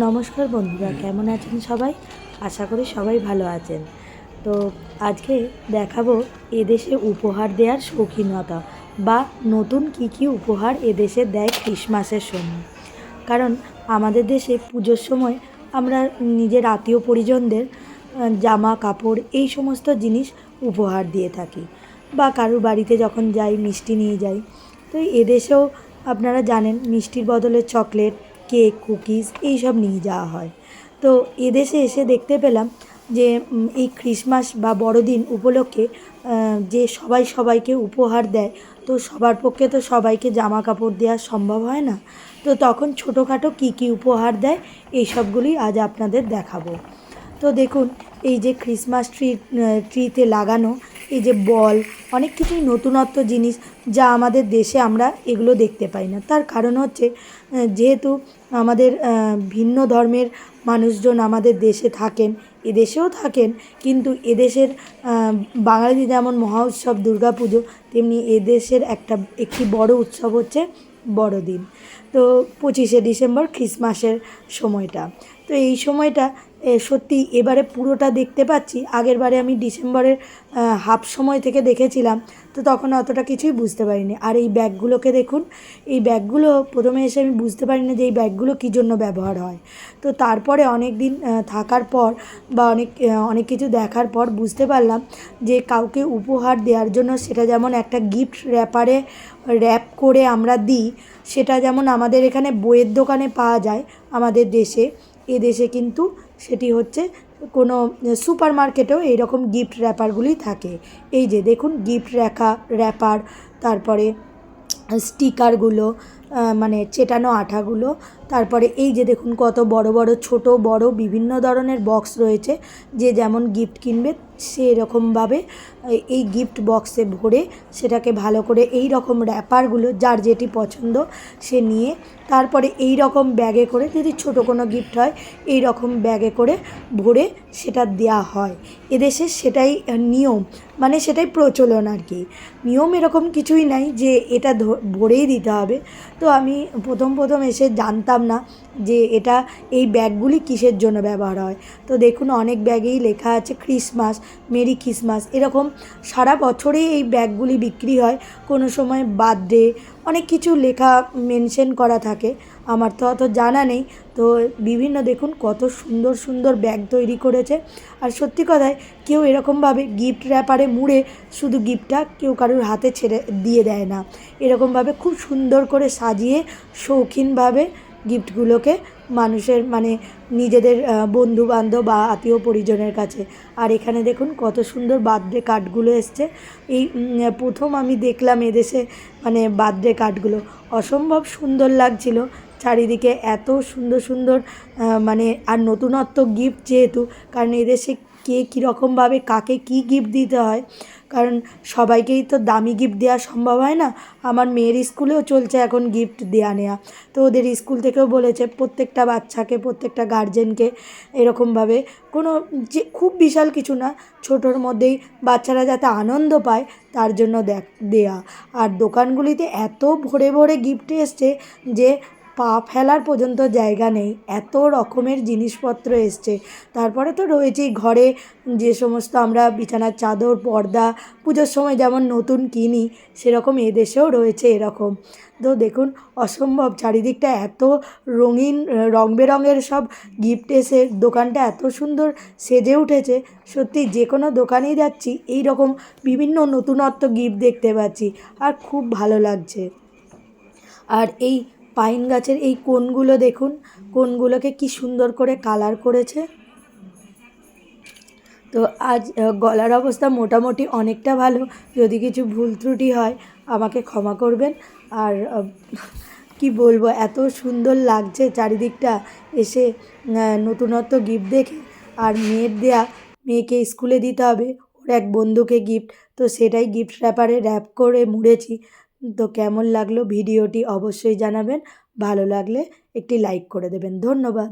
নমস্কার বন্ধুরা, কেমন আছেন সবাই? আশা করি সবাই ভালো আছেন। তো আজকে দেখাবো এদেশে উপহার দেওয়ার শৌখিনতা বা নতুন কি কি উপহার এদেশে দেয় ক্রিসমাসের সময়। কারণ আমাদের দেশে পুজোর সময় আমরা নিজের আত্মীয় পরিজনদের জামা, কাপড় এই সমস্ত জিনিস উপহার দিয়ে থাকি বা কারোর বাড়িতে যখন যাই মিষ্টি নিয়ে যাই। তো এদেশেও আপনারা জানেন মিষ্টির বদলে চকলেট কেক কুকিজ এইসব নিয়ে যাওয়া হয়। তো এদেশে এসে দেখতে পেলাম যে এই ক্রিসমাস বা বড়দিন উপলক্ষে যে সবাই সবাইকে উপহার দেয়, তো সবার পক্ষে তো সবাইকে জামা কাপড় দেওয়া সম্ভব হয় না। তো তখন ছোটোখাটো কী কী উপহার দেয়, এই সবগুলি আজ আপনাদের দেখাবো। তো দেখুন, এই যে ক্রিসমাস ট্রি ট্রিতে লাগানো, এই যে বল, অনেক কিছুই নতুনত্ব জিনিস যা আমাদের দেশে আমরা এগুলো দেখতে পাই না। তার কারণ হচ্ছে যেহেতু আমাদের ভিন্ন ধর্মের মানুষজন আমাদের দেশে থাকেন, এদেশেও থাকেন, কিন্তু এদেশের বাঙালিদের বাঙালি যেমন মহা উৎসব দুর্গা পুজো তেমনি এদেশের একটা, একটি বড় উৎসব হচ্ছে বড়দিন। তো পঁচিশে ডিসেম্বর খ্রিসমাসের সময়টা। তো এই সময়টা সত্যি এবারে পুরোটা দেখতে পাচ্ছি। আগের বারে আমি ডিসেম্বরের হাফ সময় থেকে দেখেছিলাম, তো তখন অতটা কিছুই বুঝতে পারিনি। আর এই ব্যাগগুলোকে দেখুন, এই ব্যাগগুলো প্রথমে এসে আমি বুঝতে পারি না যে এই ব্যাগগুলো কী জন্য ব্যবহার হয়। তো তারপরে অনেক দিন থাকার পর বা অনেক অনেক কিছু দেখার পর বুঝতে পারলাম যে কাউকে উপহার দেওয়ার জন্য সেটা যেমন একটা গিফট র্যাপারে র্যাপ করে আমরা দিই, সেটা যেমন আমাদের এখানে বইয়ের দোকানে পাওয়া যায় আমাদের দেশে। এ দেশে কিন্তু সেটি হচ্ছে কোনো সুপার মার্কেটেও এইরকম গিফট র্যাপারগুলি থাকে। এই যে দেখুন, গিফট র্যাকা র্যাপার, তারপরে স্টিকারগুলো মানে চেটানো আঠাগুলো। তারপরে এই যে দেখুন কত বড় বড়, ছোট, বড় বিভিন্ন ধরনের বক্স রয়েছে। যে যেমন গিফট কিনবে সেরকমভাবে এই গিফট বক্সে ভরে সেটাকে ভালো করে এই রকম র্যাপারগুলো যার যেটি পছন্দ সে নিয়ে, তারপরে এই রকম ব্যাগে করে যদি ছোট কোনো গিফট হয়, এই রকম ব্যাগে করে ভরে সেটা দেওয়া হয়। এদেশে সেটাই নিয়ম। মানে সেটাই প্রচলন আর কি। নিয়ম এরকম কিছুই নাই যে এটা ভরেই দিতে হবে। তো আমি প্রথম প্রথম এসে জানতাম না যে এটা, এই ব্যাগগুলি কিসের জন্য ব্যবহার হয়। তো দেখুন, অনেক ব্যাগেই লেখা আছে ক্রিসমাস, মেরি ক্রিসমাস, এরকম সারা বছরেই এই ব্যাগগুলি বিক্রি হয়। কোনো সময় বার্থডে, অনেক কিছু লেখা মেনশন করা থাকে। আমার তো অত জানা নেই। তো বিভিন্ন দেখুন কত সুন্দর সুন্দর ব্যাগ তৈরি করেছে। আর সত্যি কথায় কেউ এরকমভাবে গিফট র্যাপারে মুড়ে শুধু গিফটটা কেউ কারোর হাতে ছেড়ে দিয়ে দেয় না। এরকমভাবে খুব সুন্দর করে সাজিয়ে শৌখিনভাবে গিফটগুলোকে মানুষের মানে নিজেদের বন্ধু বান্ধব বা আত্মীয় পরিজনের কাছে। আর এখানে দেখুন কত সুন্দর বার্থডে কার্ডগুলো এসছে। এই প্রথম আমি দেখলাম এদেশে মানে বার্থডে কার্ডগুলো অসম্ভব সুন্দর লাগছিল। চারিদিকে এত সুন্দর সুন্দর মানে আর নতুনত্ব গিফট যেহেতু, কারণ এদেশে কে কীরকমভাবে কাকে কী গিফট দিতে হয়, কারণ সবাইকেই তো দামি গিফট দেওয়া সম্ভব হয় না। আমার মেয়ের স্কুলেও চলছে এখন গিফট দেওয়া নেওয়া তো ওদের স্কুল থেকেও বলেছে প্রত্যেকটা বাচ্চাকে, প্রত্যেকটা গার্জেনকে এরকমভাবে কোনো যে খুব বিশাল কিছু না, ছোটোর মধ্যেই বাচ্চারা যাতে আনন্দ পায় তার জন্য দেয়া। আর দোকানগুলিতে এত ভরে ভরে গিফট এসছে যে পা ফেলার পর্যন্ত জায়গা নেই। এত রকমের জিনিসপত্র এসছে। তারপরে তো রয়েছেই ঘরে যে সমস্ত আমরা বিছানার চাদর, পর্দা, পুজোর সময় যেমন নতুন কিনি, সেরকম এদেশেও রয়েছে এরকম। তো দেখুন, অসম্ভব। চারিদিকটা এত রঙিন রং বেরঙের সব গিফট এসে, দোকানটা এত সুন্দর সেজে উঠেছে। সত্যি, যে কোনো দোকানেই যাচ্ছি এই রকম বিভিন্ন নতুনত্ব গিফট দেখতে পাচ্ছি। আর খুব ভালো লাগছে। আর এই পাইন গাছের এই কোনগুলো দেখুন কোনগুলোকে কি সুন্দর করে কালার করেছে। তো আজ গলার অবস্থা মোটামুটি অনেকটা ভালো, যদি কিছু ভুল ত্রুটি হয় আমাকে ক্ষমা করবেন। আর কি বলব, এত সুন্দর লাগছে চারিদিকটা এসে নতুনত্ব গিফট দেখে। আর মেয়ের দেয়া, মেয়েকে স্কুলে দিতে হবে, ওর এক বন্ধুকে গিফট তো সেটাই গিফট র্যাপারে র্যাপ করে মুড়েছি। তো কেমন লাগল ভিডিওটি অবশ্যই জানাবেন। ভালো লাগলে একটি লাইক করে দেবেন। ধন্যবাদ।